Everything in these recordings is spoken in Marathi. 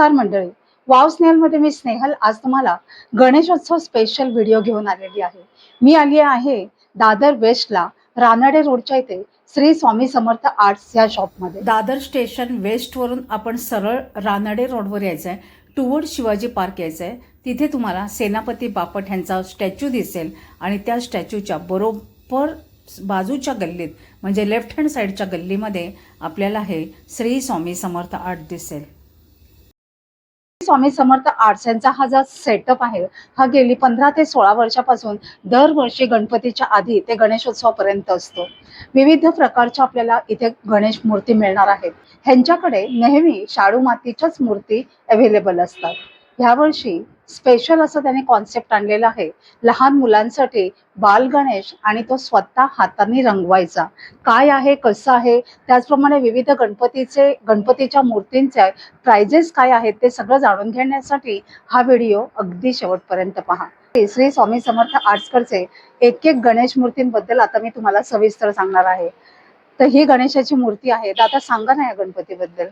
नमस्कार मंडळी. वाव स्नेहलमध्ये मी स्नेहल. आज तुम्हाला गणेशोत्सव स्पेशल व्हिडिओ घेऊन आलेली आहे. मी आली आहे दादर वेस्टला रानडे रोडच्या इथे श्री स्वामी समर्थ आर्ट्स या शॉपमध्ये दादर स्टेशन वेस्टवरून आपण सरळ रानडे रोडवर यायचं आहे टुवर्ड शिवाजी पार्क यायचं आहे तिथे तुम्हाला सेनापती बापट ह्यांचा स्टॅच्यू दिसेल आणि त्या स्टॅच्यूच्या बरोबर बाजूच्या गल्लीत म्हणजे लेफ्ट हँड साईडच्या गल्लीमध्ये आपल्याला हे श्री स्वामी समर्थ आर्ट दिसेल. स्वामी समर्थ आर्ट्स यांचा हा जो सेटअप आहे हा गेली पंधरा ते सोळा वर्षापासून दरवर्षी गणपतीच्या आधी ते गणेशोत्सवापर्यंत असतो. विविध प्रकारच्या आपल्याला इथे गणेश मूर्ती मिळणार आहेत. ह्यांच्याकडे नेहमी शाडू मातीच्याच मूर्ती अवेलेबल असतात. ह्यावर्षी स्पेशल असं त्याने कॉन्सेप्ट आणलेला आहे. लहान मुलांसाठी बाल गणेश आणि तो स्वतः हाताने रंगवायचा. काय आहे कसं आहे? त्याचप्रमाणे विविध गणपतीचे गणपतीच्या मूर्तींचे प्राइजेस काय आहेत ते सगळं जाणून घेण्यासाठी हा व्हिडिओ अगदी शेवटपर्यंत पहा. श्री स्वामी समर्थ आर्ट्सकडचे एक एक गणेश मूर्तींबद्दल आता मी तुम्हाला सविस्तर सांगणार आहे. तर ही गणेशाची मूर्ती आहे. तर आता सांगा ना या गणपतीबद्दल.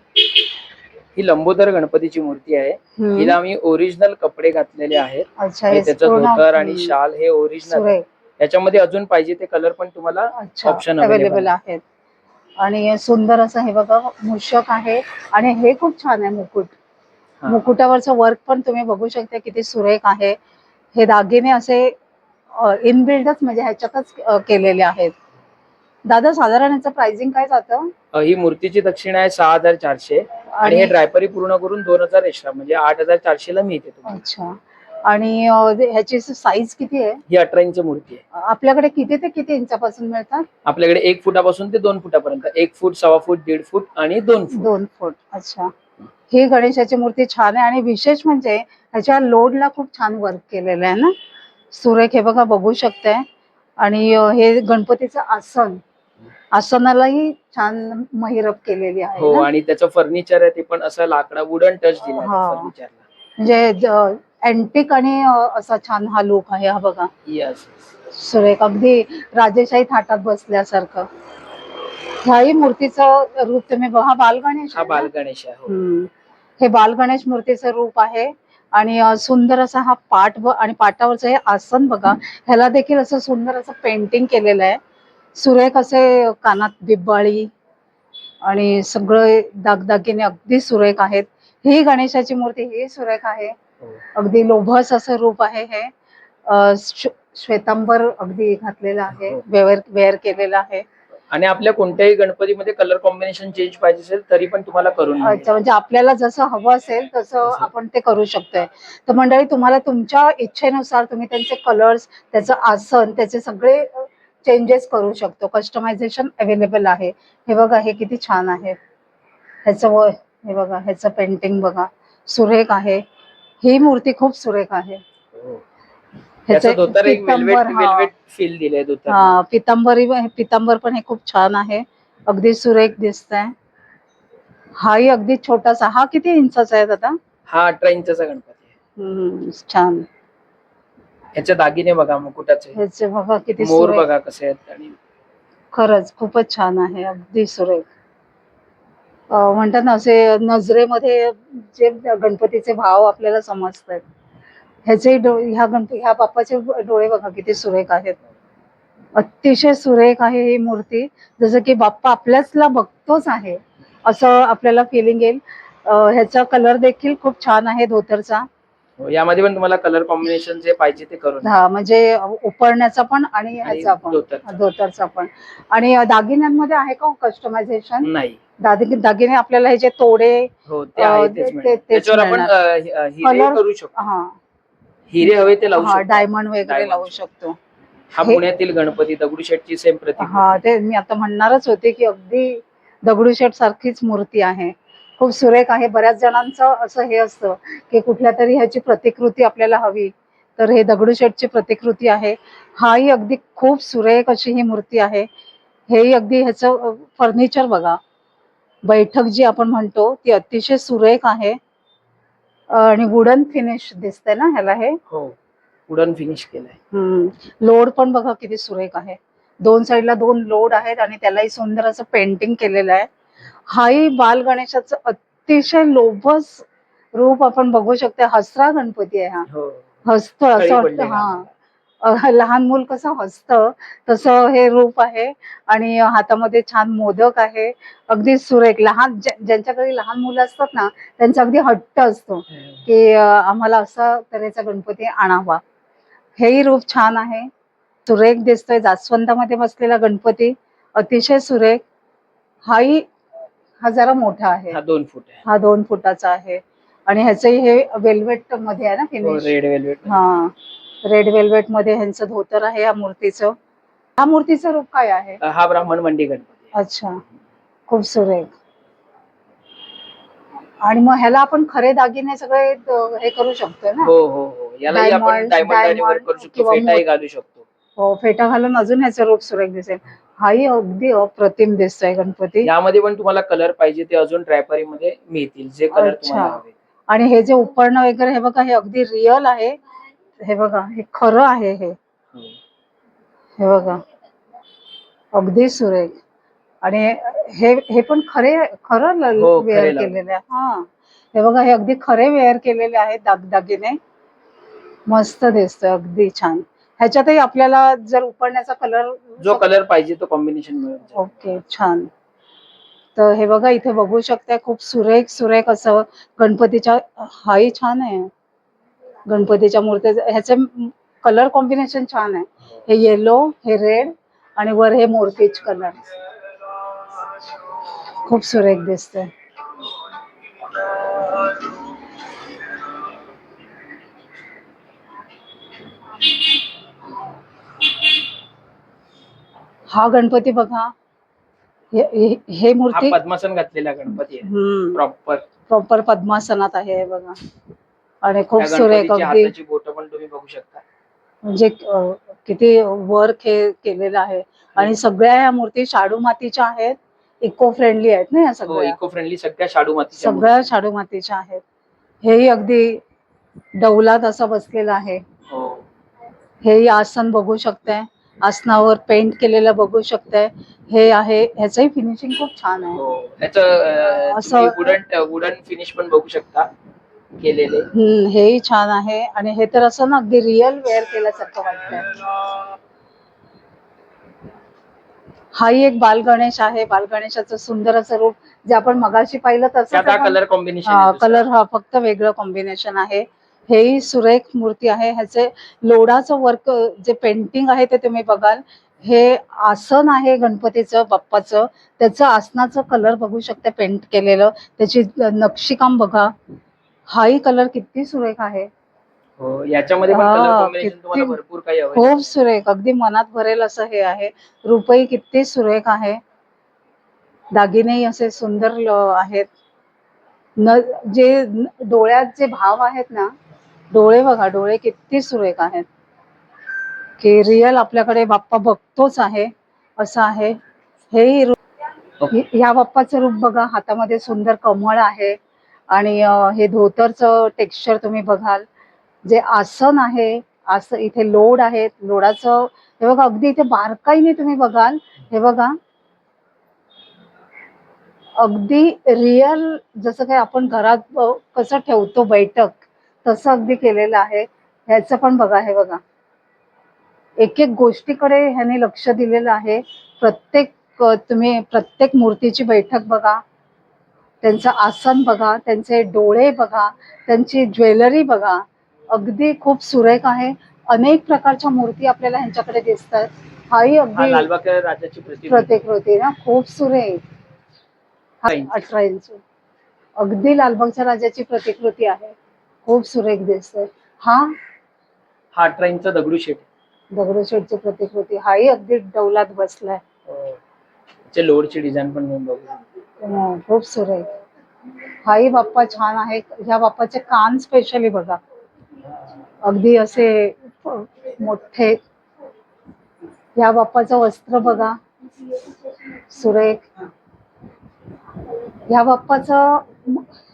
ही लंबोदर गणपतीची मूर्ती आहे. हिला आम्ही ओरिजिनल कपडे घातलेले आहेत. त्याचं धोतर आणि. शाल हे ओरिजिनल याच्यामध्ये अजून पाहिजे ते कलर पण तुम्हाला Option अवेलेबल आहेत. आणि सुंदर असं हे बघा मूषक आहे. आणि हे खूप छान आहे मुकुट. मुकुटावरचं वर्क पण तुम्ही बघू शकता किती सुरेख आहे. हे दागिने असे इनबिल्डच म्हणजे ह्याच्यातच केलेले आहेत. दादा साधारण याचं प्राइसिंग काय जातं? ही मूर्तीची दक्षिणा आहे सहा हजार चारशे. आणि हे ड्रायपरी पूर्ण करून दोन हजार एक्स्ट्रा म्हणजे आठ हजार चारशे ला मिळते तुम्हाला. अच्छा. आणि ह्याची साईज किती आहे? ही अठरा इंच मूर्ती आहे. आपल्याकडे किती ते किती इंचापासून मिळतात? आपल्याकडे एक फुटापासून ते दोन फुटापर्यंत. एक फूट सव्वा फूट दीड फूट आणि दोन फूट. दोन फूट. अच्छा. ही गणेशाची मूर्ती छान आहे आणि विशेष म्हणजे ह्याच्या लोडला खूप छान वर्क केलेलं आहे ना? सुरेख हे बघा बघू शकताय. आणि हे गणपतीचं आसन. आसनालाही छान महिरप केलेली आहे हो ना? आणि त्याचं फर्निचर आहे ते पण असं लाकडा वुडन टच दिला हा. फर्निचरला म्हणजे अँटिक आणि अ, असा छान हा लुक आहे हा बघा यस सुरेख अगदी राजेशाही थाटात बसल्यासारखं ह्याही मूर्तीचं रूप तुम्ही बघा बाल गणेश हा आहे ना? बाल गणेश आहे हो. हम्म. हे बाल गणेश मूर्तीचं रूप आहे आणि अ, सुंदर असा हा पाठ आणि पाटावरचं हे आसन बघा ह्याला देखील असं सुंदर असं पेंटिंग केलेलं आहे सुरेख असे कानात बिब्बाळी आणि सगळे दागदागिने अगदी सुरेख आहेत ही गणेशाची मूर्ती ही सुरेख आहे. अगदी लोभस असं रूप आहे हे श्वेतांबर अगदी घातलेलं आहे हो. वेअर वेअर केलेलं आहे आणि आपल्या कोणत्याही गणपतीमध्ये कलर कॉम्बिनेशन चेंज पाहिजे असेल तरी पण तुम्हाला करून. अच्छा म्हणजे आपल्याला जसं हवं असेल तसं तसं. आपण ते करू शकतोय तर मंडळी तुम्हाला तुमच्या इच्छेनुसार तुम्ही त्यांचे कलर्स त्याचं आसन त्याचे सगळे चेंजेस करू शकतो. कस्टमायझेशन अवेलेबल आहे. हे बघा हे किती छान आहे. ह्याचं व हे बघा ह्याचं पेंटिंग बघा. सुरेख आहे. ही मूर्ती खूप सुरेख आहे. हो. पितांबर, पितांबरी पितांबर पण हे खूप छान आहे. अगदी सुरेख दिसतंय. हाही अगदी छोटासा हा किती इंचाचा आहे दादा? हा अठरा इंचाचा गणपती आहे. छान. ह्याचे दागिने बघा मुकुटाचे ह्याचे बघा किती मोर सुरेख. बघा कसे आहेत आणि खरंच खूपच छान आहे अगदी सुरेख. अं, म्हणतात ना असे नजरेमध्ये जे गणपतीचे भाव आपल्याला समजतात. ह्याचे डो- ह्या गणप ह्या बाप्पाचे डोळे बघा किती सुरेख आहेत. अतिशय सुरेख आहे ही मूर्ती. जसं की बाप्पा आपल्याचला बघतोच आहे. असं आपल्याला फिलिंग येईल. अं, ह्याचा कलर देखील खूप छान आहे धोतरचा. यामध्ये पण तुम्हाला कलर कॉम्बिनेशन जे पाहिजे ते करून हा म्हणजे उपरण्याचा पण आणि ह्याचा पण. धोतरचा. पण. आणि दागिन्यांमध्ये आहे का कस्टमायझेशन नाही. दागिने दागिने आपल्याला हे जे तोडे हो ते अं, आहे ते- तेच ते- मिळेल. तेच त्याच्यावर आपण मिळणार. अं, हि- अं, हिरे करू शकतो. हा. हिरे हवे ते लावू हा शकतो. डायमंड वगैरे Diamond. लावू शकतो. हा हे- पुण्यातील गणपती दगडूशेठची सेम प्रतिमा हा ते मी आता म्हणणारच होते की अगदी दगडूशेठ सारखीच मूर्ती आहे. खूप सुरेख आहे. बऱ्याच जणांचं असं हे असतं की कुठल्या तरी ह्याची प्रतिकृती आपल्याला हवी. तर हे दगडूशेठची प्रतिकृती आहे. हाही अगदी खूप सुरेख अशी ही मूर्ती आहे. हेही अगदी ह्याचं फर्निचर बघा. बैठक जी आपण म्हणतो ती अतिशय सुरेख आहे. आणि वुडन फिनिश दिसतंय ना ह्याला हे? हो. वुडन फिनिश केलंय. लोड पण बघा किती सुरेख आहे. दोन साईडला दोन लोड आहेत आणि त्यालाही सुंदर असं पेंटिंग केलेलं आहे. हाही बाल गणेशाचं अतिशय लोभस रूप आपण बघू शकतो हसरा गणपती आहे हा. हो. हसतो असं वाटतं. हा. लहान मूल. कसं हसतं तसं हे रूप आहे. आणि हातामध्ये छान मोदक आहे. अगदी सुरेख लहान ज्या- ज्यांच्याकडे लहान मुलं असतात ना त्यांचा अगदी हट्ट असतो की आम्हाला असा तऱ्हेचा गणपती आणावा. हेही रूप छान आहे. सुरेख दिसतोय. जास्वंदामध्ये बसलेला गणपती अतिशय सुरेख. हाही हा जरा मोठा आहे. हा दोन फूट आहे. हा दोन फुटाचा आहे. आणि ह्याचंही हे वेल्वेटमध्ये आहे ना फिनिश रेड वेल्वेट हा. रेड वेल्वेटमध्ये ह्यांचं धोतर आहे या मूर्तीचं. ह्या मूर्तीचं रूप काय आहे? हा ब्राह्मण मंडी गणपती. अच्छा. खूप सुरेख. आणि मग ह्याला आपण खरे दागिने सगळे हे करू शकतो ना? हो हो हो. यालाही आपण Diamond, डायमंड diamond करू शकतो किंवा फेटाही मोत- घालू शकतो. हो फेटा घालून अजून ह्याचं रूप सुरेख दिसेल. हाही अगदी अप्रतिम दिसतोय गणपती. यामध्ये पण तुम्हाला कलर पाहिजे ते अजून ड्रायपरी मध्ये मिळतील जे कलर अच्छा. तुम्हाला हवे. आणि हे जे उपकरणं वगैरे हे बघा हे अगदी रिअल आहे. हे बघा हे खरं आहे हे. हो. हे बघा. अगदी सुरेख. आणि हे हे पण खरे खरं हो, वेअर लावले. केलेले आहे. हा. हे बघा हे अगदी खरे वेअर केलेले आहेत दागदागिने. मस्त दिसतोय अगदी छान. ह्याच्यातही आपल्याला जर उपरण्याचा कलर जो कलर पाहिजे तो कॉम्बिनेशन मिळून जाईल. ओके छान. तर हे बघा इथे बघू शकताय खूप सुरेख सुरेख असं गणपतीच्या हाही छान आहे. गणपतीच्या मूर्तीचं ह्याचे कलर कॉम्बिनेशन छान आहे. हे येलो हे रेड आणि वर हे मोरपीच कलर खूप सुरेख दिसते हा गणपती बघा. हे हे- हे हा मूर्ती पद्मासन घातलेला गणपती आहे. प्रॉपर प्रॉपर पद्मासनात आहे हे बघा. आणि खूप सुरेख अगदी हाताची बोट पण तुम्ही बघू शकता. म्हणजे अं, किती वर्क हे केलेलं आहे. आणि सगळ्या या मूर्ती शाडू मातीच्या आहेत. इको फ्रेंडली आहेत ना या हो सगळ्या. इको फ्रेंडली सगळ्या शाडू मातीच्या सगळ्या शाडू मातीच्या आहेत. हेही अगदी डौलात असं बसलेलं आहे. हो. हेही आसन बघू शकताय. आसनावर पेंट केलेलं बघू शकताय. हे आहे ह्याचंही फिनिशिंग खूप छान आहे. हो असं- वुडन वुडन फिनिश पण बघू शकता केलेले. हम्म हेही छान आहे. आणि हे तर असं ना अगदी रिअल वेअर केल्यासारखं वाटतंय. हाही एक बाल गणेश आहे. बाल गणेशाचं सुंदर असं रूप जे आपण मगाशी पाहिलं तसं त्यात हा कलर कॉम्बिनेशन कलर हा फक्त वेगळं कॉम्बिनेशन आहे. हेही सुरेख मूर्ती आहे. ह्याचे लोडाचं वर्क जे पेंटिंग आहे ते तुम्ही बघाल. हे आसन आहे गणपतीचं बाप्पाचं. त्याचं आसनाचं कलर बघू शकता पेंट केलेलं. त्याची नक्षीकाम बघा. हाही कलर किती सुरेख आहे. हो याच्यामध्ये भरपूर काही खूप सुरेख. अगदी मनात भरेल असं हे आहे. रुपही किती सुरेख आहे. दागिनेही असे सुंदर आहेत. न जे डोळ्यात जे भाव आहेत ना डोळे बघा डोळे किती सुरेख आहेत. की रिअल आपल्याकडे बाप्पा बघतोच आहे असं आहे. ओके. ह्या बाप्पाचं रूप बघा हातामध्ये सुंदर कमळ आहे. आणि हे धोतरचं टेक्स्चर तुम्ही बघाल. जे आसन आहे आसन इथे लोड आहेत. लोडाचं हे बघा अगदी इथे बारकाईने तुम्ही बघाल. हे बघा. अगदी रिअल जसं काही आपण घरात कसं ठेवतो बैठक तसं अगदी केलेलं आहे. ह्याचं पण बघा हे बघा. एक एक गोष्टीकडे ह्याने लक्ष दिलेलं आहे. प्रत्येक तुम्ही प्रत्येक मूर्तीची बैठक बघा. त्यांचं आसन बघा त्यांचे डोळे बघा त्यांची ज्वेलरी बघा. अगदी खूप सुरेख आहे. अनेक प्रकारच्या मूर्ती आपल्याला ह्यांच्याकडे दिसतात. हाही अगदी प्रतिकृती ना. खूप सुरेख. हा. अठरा इंच. अगदी लालबागच्या राजाची प्रतिकृती आहे. खूप सुरेख दिसते हा? हा इंच दगडूशेठ दगडूशेठची प्रतिकृती हाही अगदी डौलात बसलाय. त्याचे लोडची डिझाईन पण तुम्ही बघू. हं, खूप सुरेख हाही बाप्पा छान आहे. ह्या बाप्पाचे कान स्पेशली बघा. अगदी असे फ- मोठे. ह्या बाप्पाचं वस्त्र बघा. सुरेख. ह्या बाप्पाचं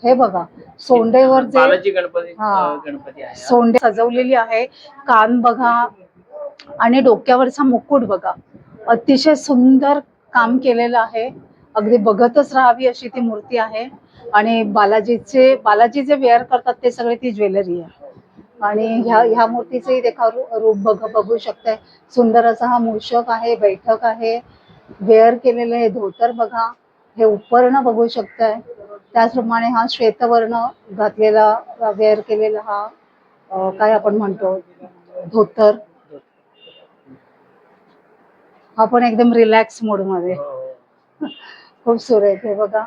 हे बघा सोंडेवर जे बालाजी गणपती हा. गणपती आहे. सोंडे सजवलेली आहे. कान बघा आणि डोक्यावरचा मुकुट बघा. अतिशय सुंदर काम केलेलं आहे. अगदी बघतच राहावी अशी ती मूर्ती आहे. आणि बालाजीचे बालाजी जे वेअर करतात ते सगळे ती ज्वेलरी आहे. आणि ह्या ह्या मूर्तीचंही देखा रूप बघ बघू शकताय. सुंदर असा हा मूषक आहे बैठक आहे. वेअर केलेलं हे धोतर बघा. हे उपर्ण बघू शकताय. त्याचप्रमाणे हा श्वेतवर्ण घातलेला वेअर केलेला हा काय आपण म्हणतो? धोतर. हा पण एकदम रिलॅक्स मोडमध्ये. खूप सुरेख आहे बघा.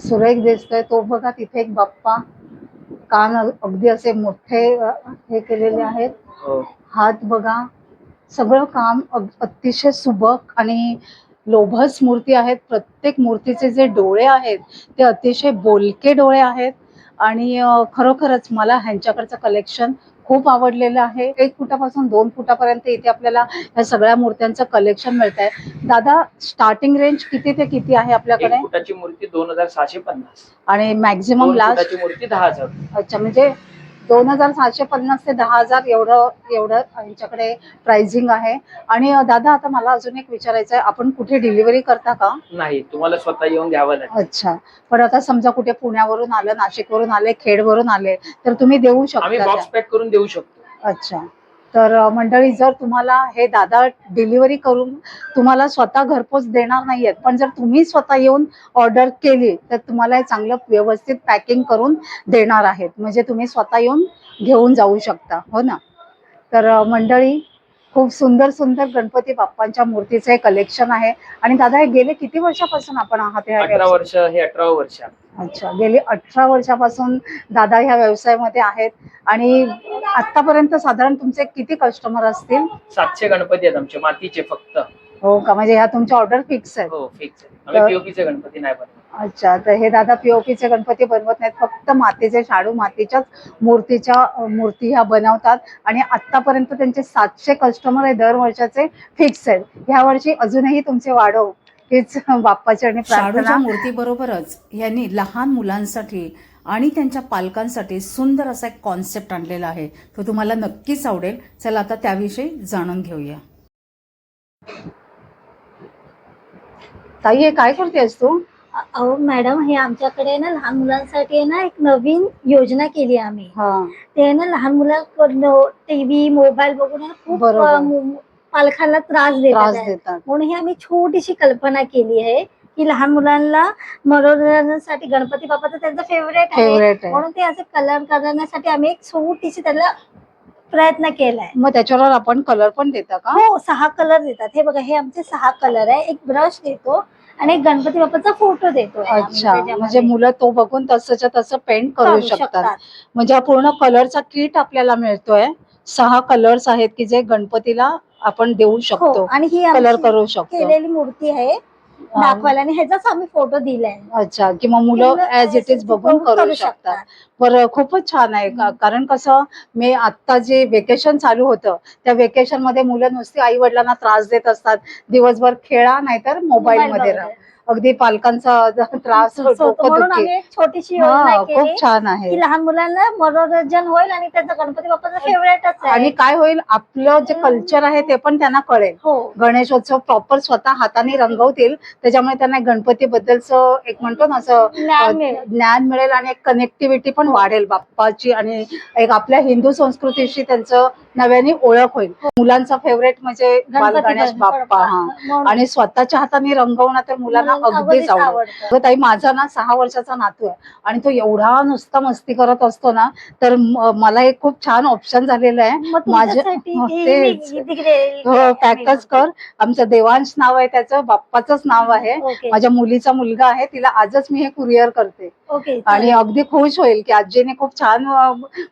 सुरेख दिसतोय. तो बघा तिथे एक बाप्पा कान अगदी असे मोठे हे केलेले आहेत. हो. हात बघा. सगळं काम अतिशय सुबक आणि लोभस मूर्ती आहेत प्रत्येक मूर्तीचे जे डोळे आहेत ते अतिशय बोलके डोळे आहेत. आणि खरोखरच मला ह्यांच्याकडचं कलेक्शन खूप आवडलेलं आहे. एक फुटापासून दोन फुटापर्यंत इथे आपल्याला या सगळ्या मूर्त्यांचं कलेक्शन मिळत आहे दादा स्टार्टिंग रेंज किती ते किती आहे आपल्याकडे? फुटाची मूर्ती दोन हजार सहाशे पन्नास. आणि मॅक्झिमम लास्ट मूर्ती दहा हजार. अच्छा म्हणजे दोन हजार सहाशे पन्नास ते दहा हजार एवढं एवढं यांच्याकडे प्राइसिंग आहे. आणि दादा आता मला अजून एक विचारायचं आहे आपण कुठे डिलिव्हरी करता का? नाही तुम्हाला स्वतः येऊन घ्यावं लागेल. अच्छा. पण आता समजा कुठे पुण्यावरून आलं नाशिकवरून आले खेडवरून आले तर तुम्ही देऊ आम्ही शकता बॉक्स त्या? पॅक करून देऊ शकतो. अच्छा. तर मंडळी जर तुम्हाला हे दादा डिलिव्हरी करून तुम्हाला स्वतः घरपोच देणार नाहीयेत पण जर तुम्ही स्वतः येऊन ऑर्डर केली तर तुम्हाला हे चांगलं व्यवस्थित पॅकिंग करून देणार आहेत. म्हणजे तुम्ही स्वतः येऊन घेऊन जाऊ शकता. हो ना? तर मंडळी खूप सुंदर सुंदर गणपती बाप्पांच्या मूर्तीचं हे कलेक्शन आहे. आणि दादा हे गेले किती वर्षापासून आपण आहात ह्या अठरा व्यवसायात? वर्ष हे अठरा वर्ष. अच्छा गेली अठरा वर्षापासून दादा ह्या व्यवसायामध्ये आहेत. आणि आतापर्यंत साधारण तुमचे किती कस्टमर असतील? सातशे गणपती आहेत आमचे मातीचे फक्त. हो का? म्हणजे ह्या तुमच्या ऑर्डर फिक्स आहेत. हो फिक्स आम्ही तर- पीओपीचे गणपती नाही बनवत. अच्छा तर हे दादा पीओपीचे गणपती बनवत नाहीत फक्त मातीचे शाडू मातीच्याच मूर्तीच्या मूर्ती ह्या बनवतात. आणि आतापर्यंत त्यांचे सातशे कस्टमर आहे दर वर्षाचे फिक्स आहेत. ह्या वर्षी अजूनही तुमचे वाढव. हीच बाप्पाची आणि शाडूच्या प्रार्थना मूर्तीबरोबरच यांनी लहान मुलांसाठी आणि त्यांच्या पालकांसाठी सुंदर असा एक कॉन्सेप्ट आणलेला आहे. तो तुम्हाला नक्कीच आवडेल. चला आता त्याविषयी जाणून घेऊया. ताई हे काय करतेस तू? अहो मॅडम हे आमच्याकडे ना लहान मुलांसाठी आहे ना एक नवीन योजना केली आम्ही. हा. ते आहे ना लहान मुलांकडनं टीव्ही मोबाईल बघून आहे ना खूप बरोबर. अ, मु- पालकांना त्रास देतात. त्रास आहे. देतात. म्हणून ही आम्ही छोटीशी कल्पना केली आहे की लहान मुलांना मनोरंजनासाठी गणपती बाप्पाचं त्यांचं फेवरेट आहे. फेवरेट आहे. म्हणून ते असे कलर करण्यासाठी आम्ही एक छोटीशी त्याला प्रयत्न केलाय. मग त्याच्यावर आपण कलर पण देता का? हो सहा कलर देतात. हे बघा हे आमचे सहा कलर आहे. एक ब्रश देतो. आणि एक गणपती बाप्पाचा फोटो देतो अच्छा. म्हणजे मुलं तो बघून तसंच्या तसं पेंट करू शकतात. म्हणजे हा पूर्ण कलरचा किट आपल्याला मिळतोय. सहा कलर्स आहेत की जे गणपतीला आपण देऊ हो शकतो. आणि ही कलर करू शकतो. केलेली मूर्ती आहे. दाखवायला आणि ह्याचाच आम्ही फोटो दिलाय. अच्छा किंवा मुलं ऍज इट इज बघून करू शकतात. बरं खूपच छान आहे का- कारण कसं मी आत्ता जे वेकेशन चालू होतं त्या वेकेशनमध्ये मुलं नुसती आई वडिलांना त्रास देत असतात. दिवसभर खेळा नाहीतर मोबाईल मध्ये राहा. अगदी पालकांचा त्रास म्हणून. आम्ही एक छोटीशी हा योजना केली खूप छान आहे. की लहान मुलांना मनोरंजन होईल आणि त्यांचा गणपती बाप्पाचा फेवरेटच आहे. आणि काय होईल आपलं जे कल्चर आहे ते पण त्यांना कळेल. हो. गणेशोत्सव प्रॉपर स्वतः हाताने रंगवतील त्याच्यामुळे त्यांना गणपती बद्दलचं एक म्हणतो ना असं ज्ञान मिळेल. आणि एक कनेक्टिव्हिटी पण वाढेल बाप्पाची आणि एक आपल्या हिंदू संस्कृतीशी त्यांचं नव्याने ओळख होईल. मुलांचा फेवरेट म्हणजे बाल गणेश बाप्पा हा. आणि स्वतःच्या हाताने रंगवणं तर मुलांना अगदीच आवडतं. ताई माझा ना सहा वर्षाचा नातू आहे आणि तो एवढा नुसता मस्ती करत असतो ना तर मला एक खूप छान ऑप्शन झालेलं आहे. माझ्या- हो, तेच. तिकडे- हो पॅकच कर. आमचं देवांश नाव आहे त्याचं बाप्पाचंच नाव आहे. माझ्या मुलीचा मुलगा आहे तिला आजच मी हे कुरिअर करते. आणि अगदी खुश होईल की आजीने खूप छान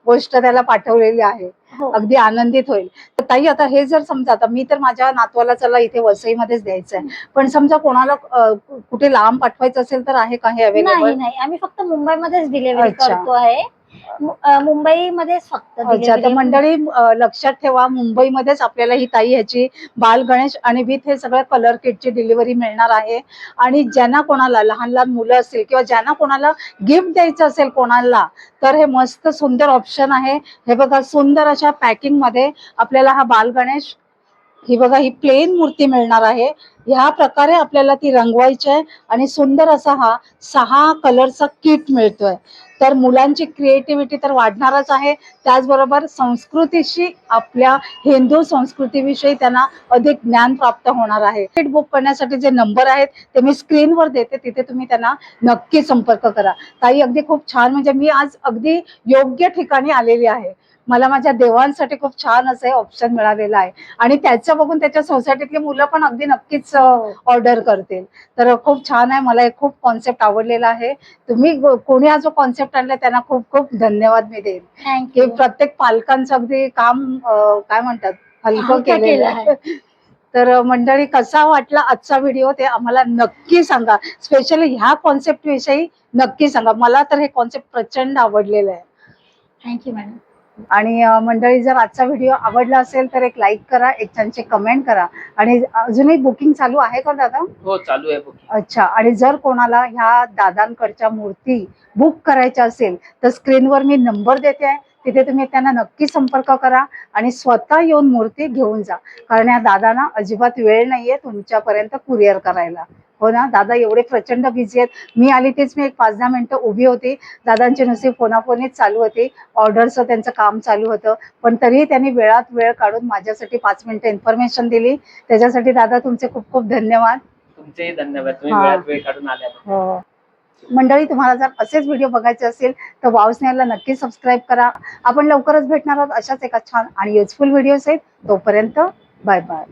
गोष्ट त्याला पाठवलेली आहे. अगदी आनंदित होईल. तर ताई आता हे जर समजा आता मी तर माझ्या नातवाला चला इथे वसईमध्येच द्यायचं आहे पण समजा कोणाला अ, कुठे लांब पाठवायचं असेल तर आहे का हे नाही अवेलेबल नाही. आम्ही फक्त मुंबईमध्येच डिलिव्हरी अच्छा. करतो आहे. मुंबईमध्येच फक्त अच्छा तर delivery. मंडळी लक्षात ठेवा मुंबईमध्येच आपल्याला ही ताई ह्याची बाल गणेश आणि विथ हे सगळं कलर किटची डिलिव्हरी मिळणार आहे आणि ज्यांना कोणाला लहान लहान मुलं असतील किंवा ज्यांना कोणाला गिफ्ट द्यायचं असेल कोणाला तर हे मस्त सुंदर ऑप्शन आहे हे बघा सुंदर अशा पॅकिंगमध्ये आपल्याला हा बाल गणेश ही बघा ही प्लेन मूर्ती मिळणार आहे. ह्या प्रकारे आपल्याला ती रंगवायची आहे आणि सुंदर असा हा सहा कलरचा किट मिळतोय. तर मुलांची क्रिएटिव्हिटी तर वाढणारच आहे. त्याचबरोबर संस्कृतीशी आपल्या हिंदू संस्कृतीविषयी त्यांना अधिक ज्ञान प्राप्त होणार आहे. किट बुक करण्यासाठी जे नंबर आहेत ते मी स्क्रीनवर देते. तिथे तुम्ही त्यांना नक्की संपर्क करा. ताई अगदी खूप छान. म्हणजे मी आज अगदी योग्य ठिकाणी आलेली आहे. मला माझ्या देवांसाठी खूप छान असं हे ऑप्शन मिळालेलं आहे. आणि त्याचं बघून त्याच्या सोसायटीतली मुलं पण अगदी नक्कीच ऑर्डर करतील. तर खूप छान आहे. मला खूप कॉन्सेप्ट आवडलेला आहे. तुम्ही कोणी हा जो कॉन्सेप्ट आणला त्यांना खूप खूप धन्यवाद मी देईन. की प्रत्येक पालकांचं अगदी काम काय म्हणतात? हलकं केलेलं केलं आहे. तर मंडळी कसा वाटला आजचा व्हिडिओ ते आम्हाला नक्की सांगा. स्पेशली ह्या कॉन्सेप्ट विषयी नक्की सांगा. मला तर हे कॉन्सेप्ट प्रचंड आवडलेलं आहे. थँक्यू मॅडम आणि मंडळी जर आजचा व्हिडिओ आवडला असेल तर एक लाईक करा एक छानचे कमेंट करा. आणि अजूनही बुकिंग चालू आहे का दादा? हो चालू आहे बुकिंग. अच्छा आणि जर कोणाला ह्या दादांकडच्या मूर्ती बुक करायच्या असेल तर स्क्रीनवर मी नंबर देते आहे तिथे तुम्ही त्यांना नक्की संपर्क करा आणि स्वतः येऊन मूर्ती घेऊन जा. कारण या दादांना अजिबात वेळ नाहीये तुमच्यापर्यंत कुरिअर करायला. हो ना? दादा एवढे प्रचंड बिझी आहेत. मी आली तेच मी एक पाच दहा मिनिटं उभी होती. दादांची नुसती फोनाफोनीच चालू होती. ऑर्डरचं त्यांचं काम चालू होतं. पण तरीही त्यांनी वेळात वेळ काढून माझ्यासाठी पाच मिनिटं इन्फॉर्मेशन दिली. त्याच्यासाठी दादा तुमचे खूप खूप धन्यवाद. तुमचेही धन्यवाद. तुम्ही हा. वेळात वेळ काढून आल्या हो. मंडळी तुम्हाला जर असेच व्हिडिओ बघायचे असेल तर वाव स्नेहलला नक्की सबस्क्राईब करा. आपण लवकरच भेटणार आहोत अशाच एका छान आणि युजफुल व्हिडिओ आहेत तोपर्यंत बाय बाय